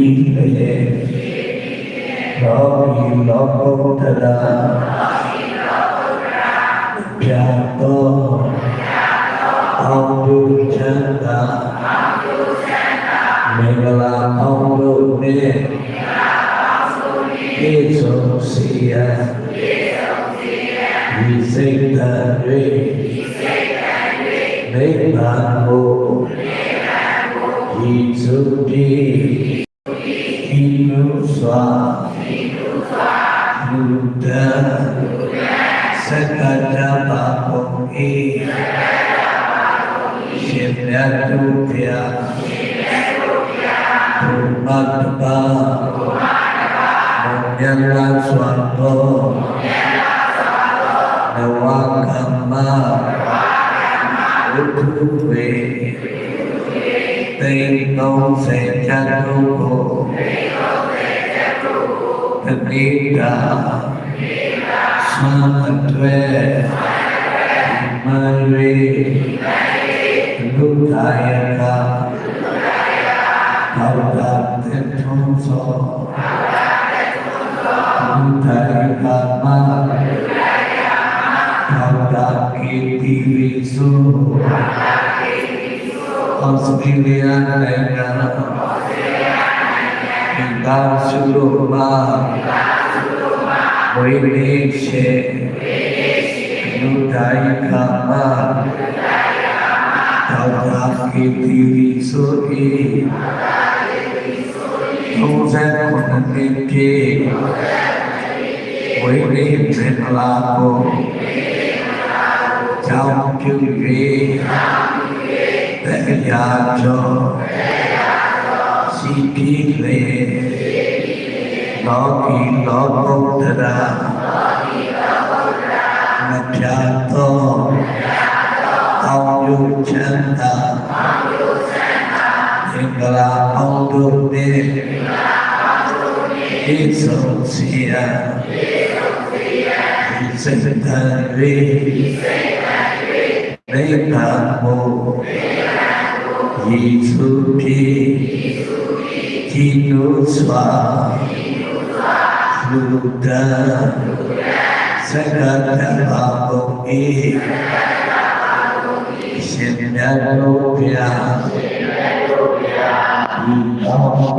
လေလောကီလောကုတ္တရာပြတ်တော်အောင်ဒုချမ်းသာမင်္ဂလာအောင်တို့နဲ့ပြည့်စုံစီရဒီစိတ်ဓာတ်တွေနိဗ္ဗာန်ကိုဤသုတိဤ လူစွာလူတန်းစက္ကတပါကုန်၏ရှင်မြတ်သူဖျားဘုမတ်ပါဘုမြတ်လာစွာသောနဝကမ္မဝိတုဝေသိင်္ဂုံစေချတ်တုကိုတတိတာသ မတ်တွေမရေလူသာယကဘောဓတေ ထုံးသောလူသာယကမဘောဓကိတိဝိစုဩစတြေးလျနိုင်ငံဒီသာစုလို့မှာဝိနေရှေလူသာယကမဘောဓကိတိဝိစုဤသုံးဆယ်ခုနှစ်ပြည့်ဝိနေမင်္ဂလာကိုကြောင်းပြု၍တရားကျော်စီတိလေ လောကီလောကုတ္တရာမပြတ်သောအောင်ယုချမ်းသာသင်္ကလာအောင်တို့နှင့်ဣသုစီယဣစေတံရေနိဗ္ဗာန်ကိုယေရှုပြေဒီလိုစွာလူတန်းစက္ကတပါဘုံဤရှင်မြ တ်တို့ဗျာဒီတော်